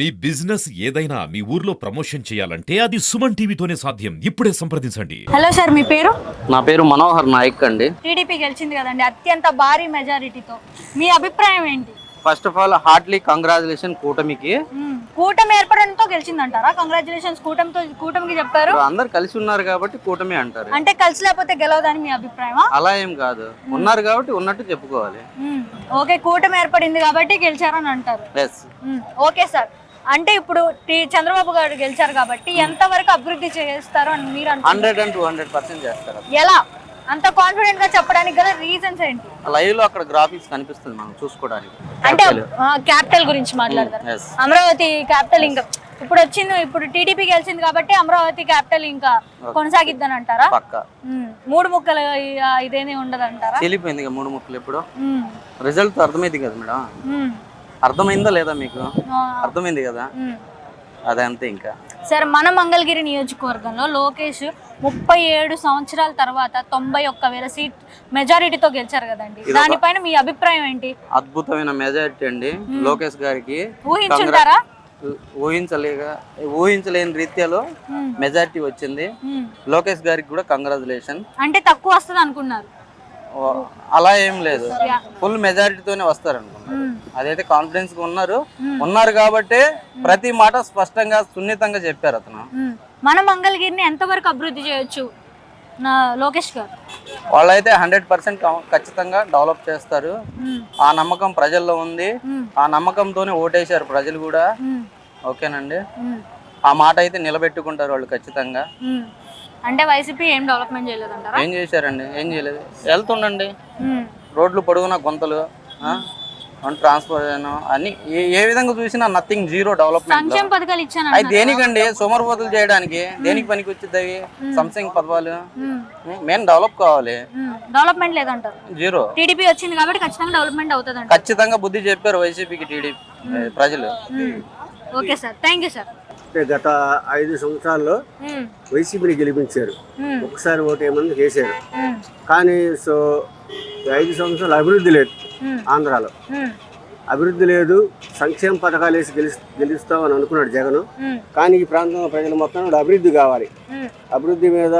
మీ business ఏదైనా మీ ఊర్లో promotion చేయాలంటే అది సుమన్ టీవీతోనే సాధ్యం. ఇప్పుడే సంప్రదించండి. హలో సార్ మీ పేరు? నా పేరు మనోహర్ నాయక్ అండి. టీడీపీ గెలిచింది కదండి అత్యంత భారీ మెజారిటీతో. మీ అభిప్రాయం ఏంటి? First of all heartly congratulation కూటమికి. మ్మ్. కూటమి ఏర్పడంతో గెలిచిందంటారా? కంగ్రాచులేషన్స్ కూటమితో కూటమికి చెప్పారు. అందరు కలిసి ఉన్నారు కాబట్టి కూటమి అంటారు. అంటే కలిసి లేకపోతే గెలవదని మీ అభిప్రాయమా? అలా ఏం కాదు. ఉన్నారు కాబట్టి ఉన్నట్టు చెప్పుకోవాలి. మ్మ్. ఓకే కూటమి ఏర్పడింది కాబట్టి గెలిచారని అంటారు. ఎస్ మ్మ్. Okay sir. అంటే ఇప్పుడు చంద్రబాబు గారు గెలిచారు కాబట్టి ఎంత వరకు అభివృద్ధి చేస్తారు అని మీరు hundred and two hundred percent చేస్తారు. ఎలా? అంత కాన్ఫిడెంట్గా చెప్పడానికి గల రీజన్స్ ఏంటి? లైవ్లో అక్కడ గ్రాఫిక్స్ కనిపిస్తుంది మనం చూసుకోవడానికి. అంటే క్యాపిటల్ గురించి మాట్లాడతారు ఎస్ అమరావతి క్యాపిటల్ ఇంకా ఇప్పుడు వచ్చింది ఇప్పుడు టీడీపీ గెలిచింది కాబట్టి అమరావతి క్యాపిటల్ ఇంకా కొనసాగిద్దని అంటారా పక్క. మ్మ్. మూడు ముక్కలు ఇదేనే ఉండదు అంటారా చెల్లిపోయింది ఇక మూడు ముక్కలు ఇప్పుడు. రిజల్ట్ అర్థమైంది కదా మేడం. అర్థమైందా లేదా మీకు? అర్థమైంది కదా? అదే అంతే ఇంకా. సరే మన మంగళగిరి నియోజకవర్గంలో లోకేష్ ముప్పై ఏడు సంవత్సరాల తర్వాత తొంభై ఒక్క వేల సీట్ మెజారిటీతో గెలిచారు కదండి. దానిపైన మీ అభిప్రాయం ఏంటి? అద్భుతమైన మెజారిటీ అండి. లోకేష్ గారికి ఊహించుంటారా? ఊహించలేక ఊహించలేని రీత్యాలో. మెజారిటీ వచ్చింది. లోకేష్ గారికి కూడా కంగ్రాచులేషన్. అంటే తక్కువ వస్తుంది అనుకున్నారు అలా ఏం లేదు. ఫుల్ మెజారిటీతోనే వస్తారు అనుకున్నాను మ్మ్. అదైతే కాన్ఫిడెన్స్గా ఉన్నారు. ఉన్నారు కాబట్టి ప్రతి మాట స్పష్టంగా సున్నితంగా చెప్పారు అతను. మన మంగళగిరిని ఎంతవరకు అభివృద్ధి చేయొచ్చు? లోకేష్ గారు. వాళ్ళైతే హండ్రెడ్ పర్సెంట్ ఖచ్చితంగా డెవలప్ చేస్తారు. ఆ నమ్మకం ప్రజల్లో ఉంది. ఆ నమ్మకంతోనే ఓటేశారు ప్రజలు కూడా. ఓకేనండి. ఆ మాట అయితే నిలబెట్టుకుంటారు వాళ్ళు ఖచ్చితంగా. అంటే వైసీపీ ఏం డెవలప్మెంట్ చేయలేదంటారా? ఏం చేశారండి? ఏం చేయలేదు. వెళ్తుండండి. రోడ్లు పొడుగున గుంతలు ట్రాన్స్పోర్టేషన్ అన్ని ఏ ఏ విధంగా చూసినా నథింగ్ జీరో డెవలప్మెంట్ సంక్షేమ పథకాలు ఇచ్చాను అవి దేనికండి సోమరిపోతులు చేయడానికి దేనికి పనికి వచ్చింది అవి సంథింగ్ పదవాలు. మెయిన్ డెవలప్ కావాలి. డెవలప్మెంట్ లేదంటారు. జీరో టీడీపీ వచ్చింది కాబట్టి ఖచ్చితంగా డెవలప్మెంట్ అవుతుంది ఖచ్చితంగా బుద్ధి చెప్పారు వైసీపీకి టీడీపీ ప్రజలు. Okay sir. Thank you sir. గత ఐదు సంవత్సరాల్లో వైసీపీని గెలిపించారు. ఒకసారి ఓటు ఏమన్నా చేశారు. కానీ సో ఐదు సంవత్సరాలు అభివృద్ధి లేదు. ఆంధ్రాలో. అభివృద్ధి లేదు సంక్షేమ పథకాలు వేసి గెలి గెలుస్తామని అనుకున్నాడు జగన్. కానీ ఈ ప్రాంతంలో ప్రజలు మొత్తం అభివృద్ధి కావాలి. అభివృద్ధి మీద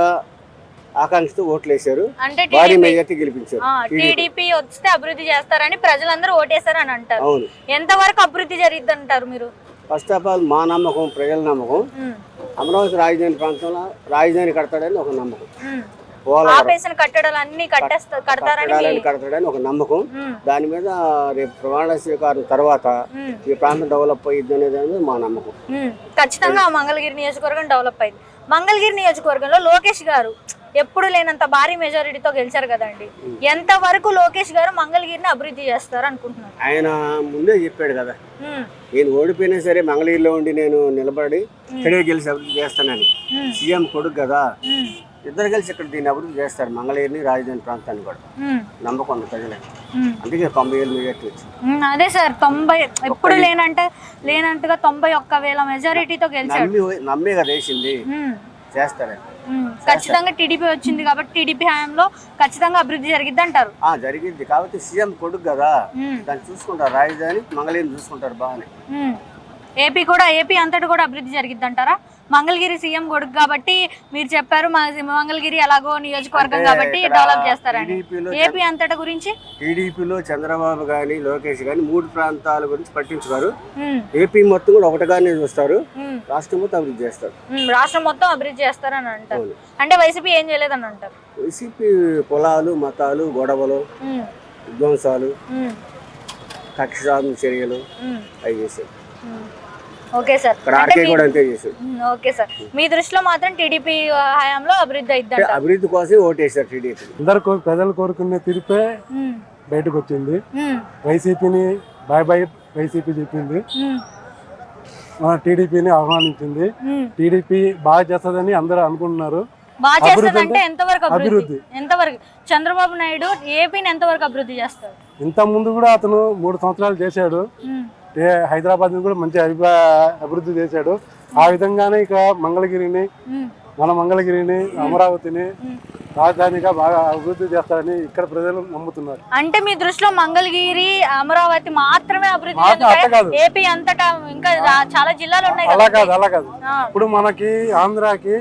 ఆకాంక్షతో ఓట్లు వేశారు అంటే భారీ మెజార్టీ గెలిపించారు. టీడీపీ. వస్తే అభివృద్ధి చేస్తారని ప్రజలందరూ ఓటేశారు అని అంటారు. అవును. ఎంత వరకు అభివృద్ధి జరిగిద్ది అంటారు మీరు? ఫస్ట్ ఆఫ్ ఆల్ మా నమ్మకం ప్రజల నమ్మకం. మ్మ్. అమరావతి రాజధాని ప్రాంతంలో రాజధాని కడతాడని ఒక నమ్మకం. ఆపేసిన కట్టడాలు అన్ని కట్టేస్తా కడతారని కడతాడని ఒక నమ్మకం మ్మ్. దాని మీద రేపు ప్రమాణ స్వీకారం తర్వాత. ఈ ప్రాంతం డెవలప్ అయ్యిద్ది అనేది మా నమ్మకం మ్మ్. ఖచ్చితంగా మంగళగిరి నియోజకవర్గం డెవలప్ అయింది మంగళగిరి నియోజకవర్గంలో లోకేష్ గారు ఎప్పుడు లేనంత భారీ మెజారిటీతో గెలిచారు కదండి ఎంత వరకు లోకేష్ గారు మంగళగిరిని అభివృద్ధి చేస్తారు అనుకుంటున్నారు ఆయన ముందే చెప్పాడు కదా. నేను ఓడిపోయినా సరే మంగళగిరిలో ఉండి నేను నిలబడి ఇక్కడే గెలిచి అభివృద్ధి చేస్తానని. సీఎం కొడుకు కదా. ఇద్దరు కలిసి ఇక్కడ దీన్ని అభివృద్ధి చేస్తారు మంగళగిరిని రాజధాని ప్రాంతాన్ని కూడా మ్మ్. నమ్మకం ఉంది ప్రజలకి. అందుకే తొంభై ఏళ్ళు మెజార్టీ వచ్చింది. అదే సార్ తొంభై ఎప్పుడు లేనంటే లేనంటుగా తొంభై ఒక్క వేల మెజారిటీతో గెలిచాడు నమ్మి కదా వేసింది. చేస్తారని మ్మ్. ఖచ్చితంగా టీడీపీ వచ్చింది కాబట్టి టీడీపీ హయాంలో ఖచ్చితంగా అభివృద్ధి జరిగిద్ది అంటారు ఆ జరిగింది కాబట్టి సీఎం కొడుకు కదా. దాన్ని చూసుకుంటారు రాజధాని మంగళగిరిని చూసుకుంటారు బాగానే. ఏపీ కూడా ఏపీ అంతటి కూడా అభివృద్ధి జరిగిద్ది అంటారా మంగళగిరి సీఎం కొడుకు కాబట్టి మీరు చెప్పారు మా మంగళగిరి ఎలాగో నియోజకవర్గం కాబట్టి డెవలప్ చేస్తారని టీడీపీలో ఏపీ అంతటి గురించి టీడీపీలో చంద్రబాబు కానీ లోకేష్ కానీ మూడు ప్రాంతాల గురించి పట్టించుకోరు. ఏపీ మొత్తం కూడా ఒకటిగానే చూస్తారు. రాష్ట్రం మొత్తం అభివృద్ధి చేస్తారు. రాష్ట్రం మొత్తం అభివృద్ధి చేస్తారని అంటారు. అంటే వైసీపీ ఏం చేయలేదని అంటారు వైసీపీ కులాలు మతాలు గొడవలు. విధ్వంసాలు. కక్ష చర్యలు. అవి చేశారు. Okay sir. ఇక్కడ కూడా అంతే చేశారు. Okay sir. మీ దృష్టిలో మాత్రం టీడీపీ హయాంలో అభివృద్ధి అయిద్దంట. అభివృద్ధి కోసం ఓటేశారు టీడీపీ. అందరు ప్రజలు కోరుకునే తీర్పే. బయటకు వచ్చింది. వైసీపీని బాయ్ బాయ్ వైసీపీ చెప్పింది. మన టీడీపీని ఆహ్వానించింది. టీడీపీ బాగా చేస్తుందని అందరూ అనుకుంటున్నారు. బాగా అభివృద్ధి చేస్తుందంటే ఎంతవరకు అభివృద్ధి? అభివృద్ధి. ఎంతవరకు? చంద్రబాబు నాయుడు ఏపీని ఎంతవరకు అభివృద్ధి చేస్తారు ఇంత ముందు కూడా అతను మూడు సంవత్సరాలు చేశాడు. మ్మ్. ఏ హైదరాబాద్ కూడా మంచి అభివృద్ధి చేశాడు. ఆ విధంగానే ఇక మంగళగిరిని. మన మంగళగిరిని అమరావతిని రాజధానిగా బాగా అభివృద్ధి చేస్తారని ఇక్కడ ప్రజలు నమ్ముతున్నారు. అంటే మీ దృష్టిలో మంగళగిరి అమరావతి మాత్రమే అభివృద్ధి. ఏపీ అంతటా ఇంకా చాలా జిల్లాలు ఉన్నాయి అలా కదా అలా కాదు. ఇప్పుడు మనకి ఆంధ్రాకి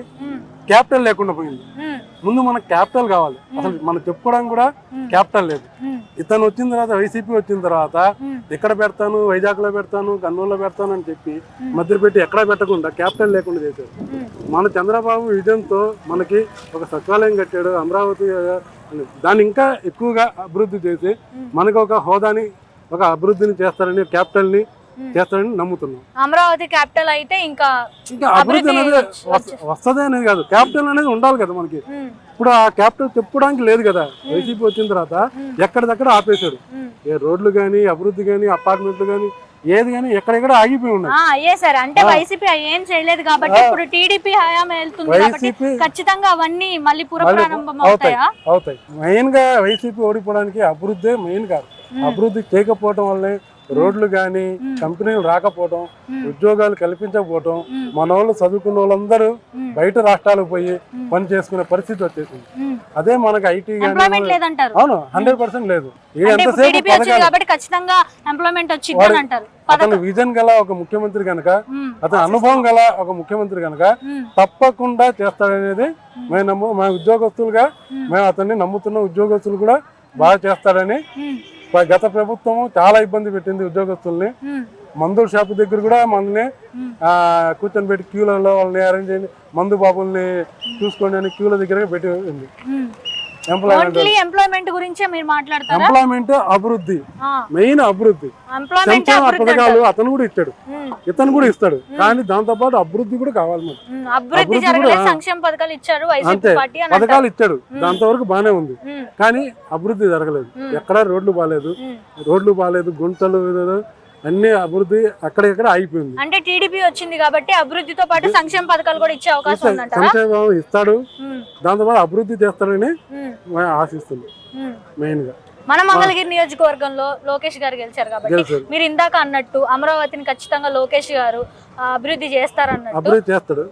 క్యాపిటల్ లేకుండా పోయింది. ముందు మనకు క్యాపిటల్ కావాలి. అసలు మనం చెప్పుకోవడానికి కూడా క్యాపిటల్ లేదు. ఇతను వచ్చిన తర్వాత వైసీపీ వచ్చిన తర్వాత. ఇక్కడ పెడతాను వైజాగ్లో పెడతాను కర్నూలులో పెడతాను అని చెప్పి మధ్య పెట్టి ఎక్కడ పెట్టకుండా క్యాపిటల్ లేకుండా చేశారు. మన చంద్రబాబు విజయంతో మనకి ఒక సచివాలయం కట్టాడు అమరావతి దాన్ని ఇంకా ఎక్కువగా అభివృద్ధి చేసి మనకు ఒక హోదాని ఒక అభివృద్ధిని చేస్తారని క్యాపిటల్ని ని చేస్తారని నమ్ముతున్నాం. అమరావతి క్యాపిటల్ అయితే ఇంకా ఇంకా అభివృద్ధి అనేది వస్- వస్తదే అనేది కాదు. క్యాపిటల్ అనేది ఉండాలి కదా మనకి. ఇప్పుడు ఆ క్యాపిటల్ చెప్పుకోవడానికి లేదు కదా. వైసీపీ వచ్చిన తర్వాత ఎక్కడిదక్కడ ఆపేశాడు. ఏ రోడ్లు కానీ అభివృద్ధి కానీ అపార్ట్మెంట్లు కానీ ఏది కానీ ఎక్కడెక్కడ ఆగిపోయి ఉన్నాయి. సార్. అంటే వైసీపీ ఏం చేయలేదు కాబట్టి ఇప్పుడు టీడీపీ హయాం వెళ్తుంది కాబట్టి ఖచ్చితంగా అవన్నీ మళ్ళీ పునఃప్రారంభం అవుతాయి అవుతాయా? అవుతాయి. మెయిన్గా వైసీపీ ఓడిపోవడానికి అభివృద్ధి మెయిన్ కాదు. అభివృద్ధి చేయకపోవడం వల్లే రోడ్లు కానీ కంపెనీలు రాకపోవడం ఉద్యోగాలు కల్పించకపోవడం మన వాళ్ళు చదువుకున్న వాళ్ళందరూ బయట రాష్ట్రాలకు పోయి పని చేసుకునే పరిస్థితి వచ్చేసింది. అదే మనకి ఐటీ అవును హండ్రెడ్ పర్సెంట్ లేదు. అతను విజన్ గల ఒక ముఖ్యమంత్రి కనుక అతని అనుభవం గల ఒక ముఖ్యమంత్రి కనుక తప్పకుండా చేస్తాడనేది మేము. నమ్ము మా ఉద్యోగస్తులుగా మేము. అతన్ని నమ్ముతున్న ఉద్యోగస్తులు కూడా బాగా చేస్తాడని గత ప్రభుత్వం చాలా ఇబ్బంది పెట్టింది ఉద్యోగస్తుల్ని. మందుల షాపు దగ్గర కూడా మనల్ని కూర్చొని పెట్టి క్యూలలో వాళ్ళని అరేంజ్ చేయండి మందు బాబుల్ని చూసుకోండి అని క్యూల దగ్గర పెట్టి ఉంది. ఓన్లీ ఎంప్లాయ్మెంట్ గురించే మీరు మాట్లాడతారా? ఎంప్లాయ్మెంట్ అభివృద్ధి. మెయిన్ అభివృద్ధి. ఎంప్లాయ్మెంట్ సంక్షేమ పథకాలు. అతను కూడా ఇచ్చాడు ఉమ్, ఇతను కూడా ఇస్తాడు. కానీ దాంతో పాటు అభివృద్ధి కూడా కావాలి మనకి అభివృద్ధి సంక్షేమ పథకాలు ఇచ్చారు అంతే. పథకాలు ఇచ్చాడు. దాంతో వరకు బానే ఉంది. కానీ అభివృద్ధి జరగలేదు. ఎక్కడ రోడ్లు బాగాలేదు. రోడ్లు బాగాలేదు. గుంటలు అన్ని అభివృద్ధి అక్కడెక్కడ ఆగిపోయింది అంటే టీడీపీ వచ్చింది కాబట్టి అభివృద్ధితో పాటు సంక్షేమ పథకాలు కూడా ఇచ్చే అవకాశం ఉందంటారా? సంక్షేమం ఇస్తాడు. దాంతో పాటు అభివృద్ధి చేస్తాడని ఉమ్. మెయిన్గా. మన మంగళగిరి నియోజకవర్గంలో లోకేష్ గారు గెలిచారు కాబట్టి. మీరు ఇందాక అన్నట్టు అమరావతిని ఖచ్చితంగా లోకేష్ గారు అభివృద్ధి చేస్తారన్నట్టు. చేస్తాడు.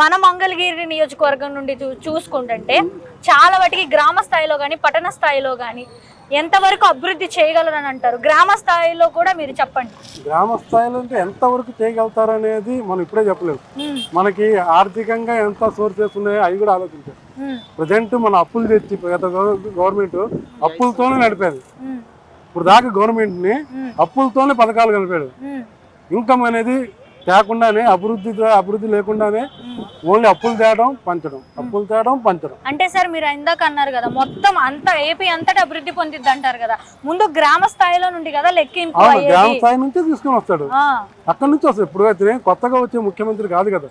మన మంగళగిరి నియోజకవర్గం నుండి చూ- చూసుకుంటుంటే చాలా వాటికి గ్రామ స్థాయిలో కానీ పట్టణ స్థాయిలో కానీ ఎంతవరకు అభివృద్ధి చేయగలరని అంటారు? గ్రామ స్థాయిలో కూడా మీరు చెప్పండి. గ్రామ స్థాయిలో అంటే ఎంత చేయగలుగుతారు అనేది మనం ఇప్పుడే చెప్పలేము. మనకి ఆర్థికంగా ఎంత సోర్సెస్ ఉన్నాయో అవి కూడా ఆలోచించారు ప్రజెంట్ మన అప్పులు తెచ్చి గత గవర్నమెంట్ అప్పులతోనే నడిపేది. ఇప్పుడు దాకా గవర్నమెంట్ని అప్పులతోనే పథకాలు కలిపాడు. ఇన్కమ్ అనేది తేకుండానే అభివృద్ధి అభివృద్ధి లేకుండానే ఓన్లీ అప్పులు తేయడం పంచడం. అప్పులు తేయడం పంచడం. అంటే సార్ మీరు ఇందాక అన్నారు కదా మొత్తం అంతా ఏపీ అంతటా అభివృద్ధి పొందిద్ది అంటారు కదా. ముందు గ్రామ స్థాయిలో నుండి కదా లెక్కింపు గ్రామ స్థాయి నుంచే తీసుకొని వస్తాడు. అక్కడి నుంచి వస్తాడు. ఇప్పుడు అయితే కొత్తగా వచ్చే ముఖ్యమంత్రి కాదు కదా.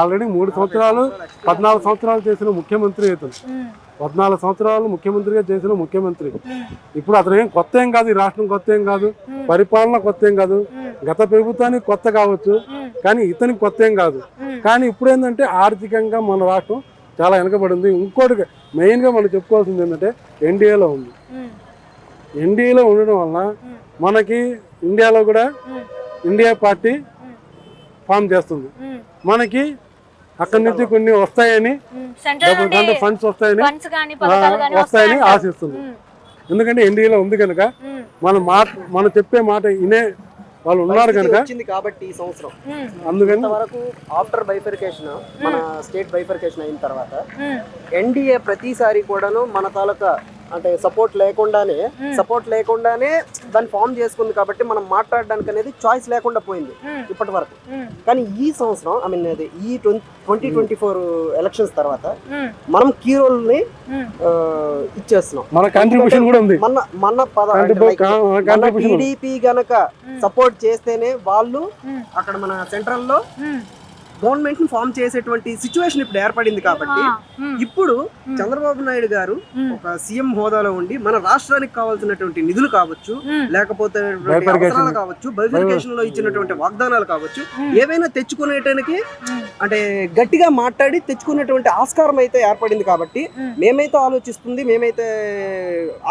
ఆల్రెడీ మూడు సంవత్సరాలు పద్నాలుగు సంవత్సరాలు చేసిన ముఖ్యమంత్రి ఉమ్, పద్నాలుగు సంవత్సరాలు ముఖ్యమంత్రిగా చేసిన ముఖ్యమంత్రి. ఇప్పుడు అతను ఏం కొత్త ఏం కాదు ఈ రాష్ట్రం కొత్త ఏం కాదు పరిపాలన కొత్త ఏం కాదు గత ప్రభుత్వానికి కొత్త కావచ్చు కానీ ఇతనికి కొత్త ఏం కాదు. కానీ ఇప్పుడు ఏంటంటే ఆర్థికంగా మన రాష్ట్రం చాలా వెనకబడింది. ఇంకోటి మెయిన్గా మనం చెప్పుకోవాల్సింది ఏంటంటే ఎన్డీఏలో ఉంది. ఎన్డీఏలో ఉండడం వలన మనకి ఇండియాలో కూడా ఇండియా పార్టీ ఫామ్ చేస్తుంది. మనకి అక్కడి నుంచి కొన్ని వస్తాయని డబ్బులు ఫండ్స్ వస్తాయని వస్తాయని ఉమ్, ఎందుకంటే ఎన్డీఏలో ఉంది కనుక మన మాట మనం చెప్పే మాట వినే వాళ్ళు ఉన్నారు కనుక వచ్చింది కాబట్టి ఈ సంవత్సరం. అందుకని ఇంతవరకు ఆఫ్టర్ బైఫర్కేషన్ మన స్టేట్ బైఫర్కేషన్ అయిన తర్వాత ఎన్డీఏ ప్రతిసారి కూడాను మన తాలూకా అంటే సపోర్ట్ లేకుండానే సపోర్ట్ లేకుండానే దాన్ని ఫామ్ చేసుకుంది కాబట్టి మనం మాట్లాడడానికి అనేది చాయిస్ లేకుండా పోయింది ఉమ్, ఇప్పటి వరకు. ఉమ్, కానీ ఈ సంవత్సరం ఐ మీన్ అది ఈ ట్వంటీ ట్వంటీ ఫోర్ ఎలక్షన్స్ తర్వాత ఉమ్, మనం కీ రోల్ని ఉమ్, ఇచ్చేస్తున్నాం. మన కాంట్రిబ్యూషన్ కూడా ఉంది. మన మన పద. టీడీపీ గనక సపోర్ట్ చేస్తేనే వాళ్ళు అక్కడ మన సెంట్రల్లో గవర్నమెంట్ని ఫామ్ చేసేటువంటి సిచ్యువేషన్ ఇప్పుడు ఏర్పడింది కాబట్టి ఇప్పుడు చంద్రబాబు నాయుడు గారు ఒక సీఎం హోదాలో ఉండి మన రాష్ట్రానికి కావాల్సినటువంటి నిధులు కావచ్చు. లేకపోతే. అవసరాలు కావచ్చు బైఫికేషన్లో ఇచ్చినటువంటి వాగ్దానాలు కావచ్చు ఏవైనా తెచ్చుకునేటానికి అంటే గట్టిగా మాట్లాడి తెచ్చుకునేటువంటి ఆస్కారం అయితే ఏర్పడింది కాబట్టి మేమైతే ఆలోచిస్తుంది మేమైతే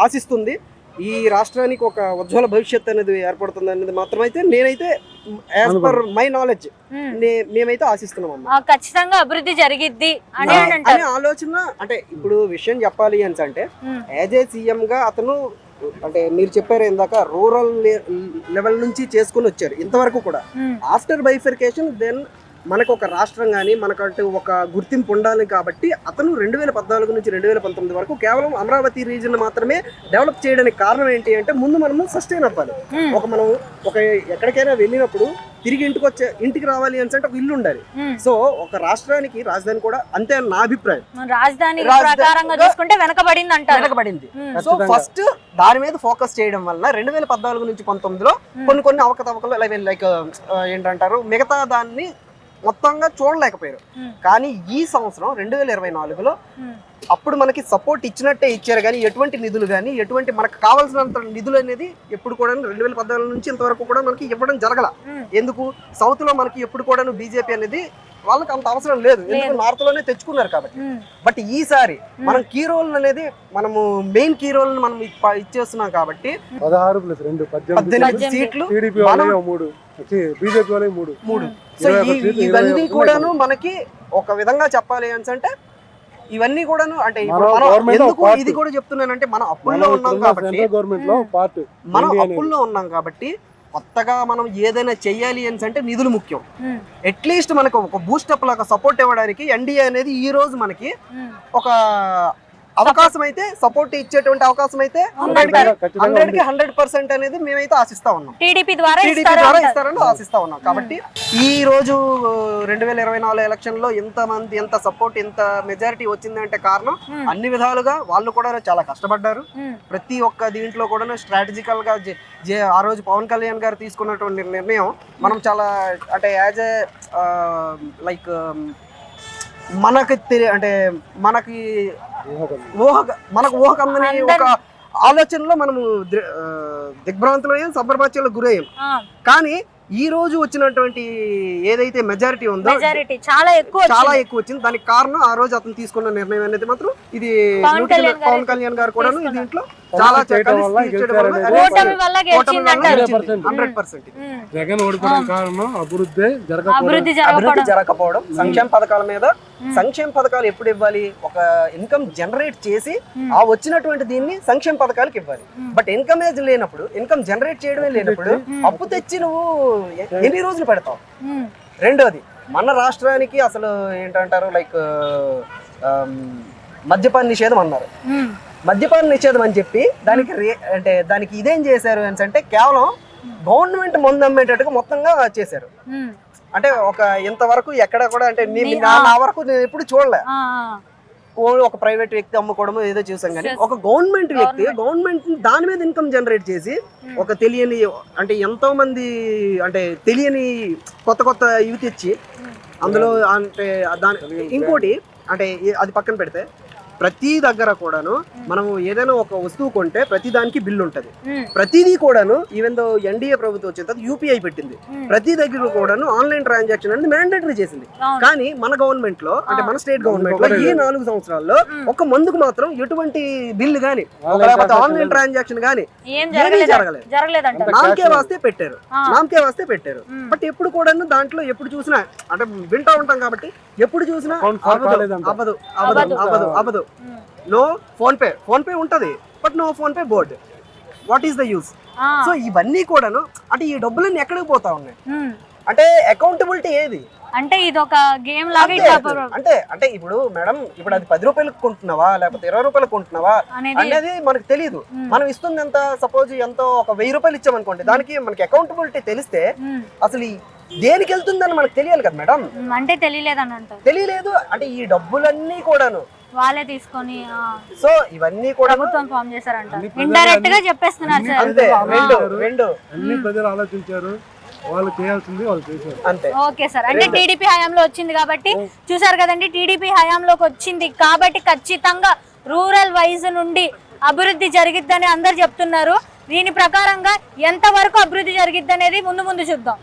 ఆశిస్తుంది ఈ రాష్ట్రానికి ఒక ఉజ్వల భవిష్యత్ అనేది ఏర్పడుతుంది అనేది మాత్రమైతే నేనైతే యాజ్ పర్ మై నాలెడ్జ్. మేమైతే ఆశిస్తున్నాం అమ్మా ఖచ్చితంగా అభివృద్ధి జరిగిద్ది అని ఆలోచన అంటే ఇప్పుడు విషయం చెప్పాలి అని అంటే. యాజ్ ఏ సీఎం గా అతను అంటే మీరు చెప్పారు ఇందాక రూరల్ లెవెల్ నుంచి చేసుకుని వచ్చారు ఇంతవరకు కూడా. ఆఫ్టర్ బైఫర్కేషన్ దెన్ మనకు ఒక రాష్ట్రం కానీ మనకంటూ ఒక గుర్తింపు ఉండాలి కాబట్టి అతను రెండు వేల పద్నాలుగు నుంచి రెండు వేల పంతొమ్మిది వరకు కేవలం అమరావతి రీజన్ మాత్రమే డెవలప్ చేయడానికి కారణం ఏంటి అంటే ముందు మనము సస్టైన్ అవ్వాలి. ఒక మనం ఒక ఎక్కడికైనా వెళ్ళినప్పుడు తిరిగి ఇంటికి వచ్చే ఇంటికి రావాలి అని అంటే ఒక ఇల్లు ఉండాలి. సో ఒక రాష్ట్రానికి రాజధాని కూడా అంతే అని నా అభిప్రాయం. మన రాజధాని చూసుకుంటే వెనకబడింది. అంటారు వెనకబడింది. సో ఫస్ట్ దాని మీద ఫోకస్ చేయడం వలన రెండు వేల పద్నాలుగు నుంచి పంతొమ్మిదిలో కొన్ని కొన్ని అవకతవకలు లైక్ ఏంటంటారు మిగతా దాన్ని మొత్తంగా చూడలేకపోయారు. కానీ ఈ సంవత్సరం రెండు వేల ఇరవై నాలుగులో. అప్పుడు మనకి సపోర్ట్ ఇచ్చినట్టే ఇచ్చారు కానీ ఎటువంటి నిధులు కానీ ఎటువంటి మనకు కావాల్సినంత నిధులు అనేది ఎప్పుడు కూడా రెండు వేల పద్నాలుగు నుంచి ఇంతవరకు కూడా మనకి ఇవ్వడం జరగల. ఎందుకు సౌత్లో మనకి ఎప్పుడు కూడా బీజేపీ అనేది వాళ్ళకి అంత అవసరం లేదు. ఎందుకు? నార్త్లోనే తెచ్చుకున్నారు కాబట్టి. బట్ ఈసారి మనం కీ రోల్ అనేది మనము మెయిన్ కీ రోల్ మనం ఇచ్చేస్తున్నాం కాబట్టి పదహారు ప్లస్ రెండు పద్దెనిమిది. సీట్లు. మూడు. బీజేపీ వాళ్ళే మూడు. మూడు. సో ఇవన్నీ కూడాను మనకి ఒక విధంగా చెప్పాలి అని అంటే ఇవన్నీ కూడాను అంటే ఎందుకు. ఇది కూడా చెప్తున్నానంటే మనం అప్పుల్లో ఉన్నాం కాబట్టి సెంట్రల్ గవర్నమెంట్లో పార్ట్ మనం. అప్పుల్లో ఉన్నాం కాబట్టి కొత్తగా మనం ఏదైనా చెయ్యాలి అని అంటే నిధులు ముఖ్యం. అట్లీస్ట్ మనకు ఒక బూస్టప్ లాగా సపోర్ట్ ఇవ్వడానికి ఎన్డీఏ అనేది ఈ రోజు మనకి. ఒక అవకాశం అయితే సపోర్ట్ ఇచ్చేటువంటి అవకాశం అయితే హండ్రెడ్కి. హండ్రెడ్ పర్సెంట్ అనేది మేమైతే ఆశిస్తా ఉన్నాం టీడీపీ ద్వారా టీడీపీ ద్వారా. ఇస్తారని ఆశిస్తా ఉన్నాం కాబట్టి ఈ రోజు రెండు వేల ఇరవై నాలుగు ఎలక్షన్లో ఎంత మంది ఎంత సపోర్ట్ ఎంత మెజారిటీ వచ్చిందంటే కారణం. అన్ని విధాలుగా వాళ్ళు కూడా చాలా కష్టపడ్డారు. ప్రతి ఒక్క దీంట్లో కూడా స్ట్రాటజికల్గా ఆ రోజు పవన్ కళ్యాణ్ గారు తీసుకున్నటువంటి నిర్ణయం మనం చాలా అంటే యాజ్ ఏ లైక్ మనకి తెలి- అంటే మనకి. ఊహ మనకు ఊహకందని అందరి- ఒక ఆలోచనలో మనము దిగ్భ్రాంతులయ్యాం సంబరపాచ్యాలకు గురయ్యాం కానీ ఈ రోజు వచ్చినటువంటి ఏదైతే మెజారిటీ ఉందో మెజారిటీ చాలా ఎక్కువ చాలా. ఎక్కువ వచ్చింది దానికి కారణం ఆ రోజు అతను తీసుకున్న నిర్ణయం అనేది మాత్రం ఇది పవన్ కళ్యాణ్ గారు పవన్ కళ్యాణ్ గారు కూడా. దీంట్లో చాలా చేయడం వల్ల గెలిచారనేది ఓటమి వల్ల గెలిచింది అంటారు. 100%. Hundred percent. ఉమ్. జగన్ ఓడిపోవడం కారణం అభివృద్ధి జరగకపోవడం. అభివృద్ధి అభివృద్ధి జరగకపోవడం. సంక్షేమ పథకాల మీద సంక్షేమ పథకాలు ఎప్పుడు ఇవ్వాలి? ఒక ఇన్కమ్ జనరేట్ చేసి ఆ వచ్చినటువంటి దీన్ని సంక్షేమ పథకాలకు ఇవ్వాలి. బట్ ఇన్కమ్ ఏజ్ లేనప్పుడు ఇన్కమ్ జనరేట్ చేయడమే లేనప్పుడు అప్పు తెచ్చి నువ్వు ఎన్ని రోజులు పెడతావు. రెండోది మన రాష్ట్రానికి అసలు ఏంటంటారు? లైక్ మద్యపాన నిషేధం అన్నారు. మద్యపాన నిషేధం అని చెప్పి దానికి రే అంటే దానికి ఇదేం చేశారు అని అంటే కేవలం గవర్నమెంట్ మందు అమ్మేటట్టుగా మొత్తంగా చేశారు. అంటే ఒక ఇంతవరకు ఎక్కడ కూడా అంటే నీ- వరకు నేను ఎప్పుడు చూడలే. ఒక ప్రైవేట్ వ్యక్తి అమ్ముకోవడం ఏదో చూసాం కానీ ఒక గవర్నమెంట్ వ్యక్తి గవర్నమెంట్. దాని మీద ఇన్కమ్ జనరేట్ చేసి ఒక తెలియని అంటే ఎంతో మంది అంటే తెలియని కొత్త కొత్త ఇవి తెచ్చి అందులో అంటే దాని ఇంకోటి అంటే అది పక్కన పెడితే ప్రతి దగ్గర కూడాను మనం ఏదైనా ఒక వస్తువు కొంటే ప్రతి దానికి బిల్లు ఉంటుంది. ప్రతిదీ కూడాను ఈవెన్ దో ఎన్డీఏ ప్రభుత్వం వచ్చిన తర్వాత యూపీఐ పెట్టింది. ప్రతి దగ్గర కూడాను ఆన్లైన్ ట్రాన్సాక్షన్ అనేది మ్యాండేటరీ చేసింది. కానీ మన గవర్నమెంట్లో అంటే మన స్టేట్ గవర్నమెంట్లో ఈ నాలుగు సంవత్సరాల్లో ఒక మందుకు మాత్రం ఎటువంటి బిల్లు గానీ లేకపోతే ఆన్లైన్ ట్రాన్సాక్షన్ గానీ ఏం ఏమీ జరగలేదు నామకే వాస్తే పెట్టారు. నామకే వాస్తే పెట్టారు. బట్ ఎప్పుడు కూడాను దాంట్లో ఎప్పుడు చూసినా అంటే వింటా ఉంటాం కాబట్టి ఎప్పుడు చూసినా అవ్వదు. అవ్వదు అవ్వదు అవ్వదు. No PhonePe PhonePe ఉంటది but no PhonePe board what is the use. So ఇవన్నీ కూడాను అంటే ఈ డబ్బులన్నీ ఎక్కడికి పోతా ఉన్నాయి. అంటే అకౌంటబిలిటీ ఏది అంటే ఇది ఒక గేమ్ లాగా. అంటే అంటే ఇప్పుడు మేడం ఇప్పుడు అది పది రూపాయలకు కొంటున్నావా లేకపోతే ఇరవై రూపాయలకు కొంటున్నావా అనేది మనకు తెలియదు. మనం ఇస్తుంది ఎంత సపోజ్ ఎంతో ఒక వెయ్యి రూపాయలు ఇచ్చామనుకోండి దానికి మనకి అకౌంటబిలిటీ తెలిస్తే. అసలు దేనికి వెళ్తుందని మనకు తెలియాలి కదా మేడం. అంటే తెలియలేదని అంటారు తెలియలేదు అంటే ఈ డబ్బులన్నీ కూడాను వాళ్ళే తీసుకొని సో ఇవన్నీ కూడా ప్రభుత్వం ఫామ్ చేశారంట. ఇండైరెక్ట్గా చెప్పేస్తున్నారు సార్. అంతే రెండు. రెండు. అన్ని ప్రజలు ఆలోచించారు. వాళ్ళు చేయాల్సింది వాళ్ళు చేశారు. అంతే. Okay sir. అంటే టీడీపీ హయాంలో వచ్చింది కాబట్టి చూసారు కదండి టీడీపీ హయాంలోకి వచ్చింది కాబట్టి ఖచ్చితంగా రూరల్ వైజ్ నుండి అభివృద్ధి జరిగిద్దని అందరు చెప్తున్నారు. దీని ప్రకారంగా ఎంత వరకు అభివృద్ధి జరిగిద్ది అనేది ముందు ముందు చూద్దాం.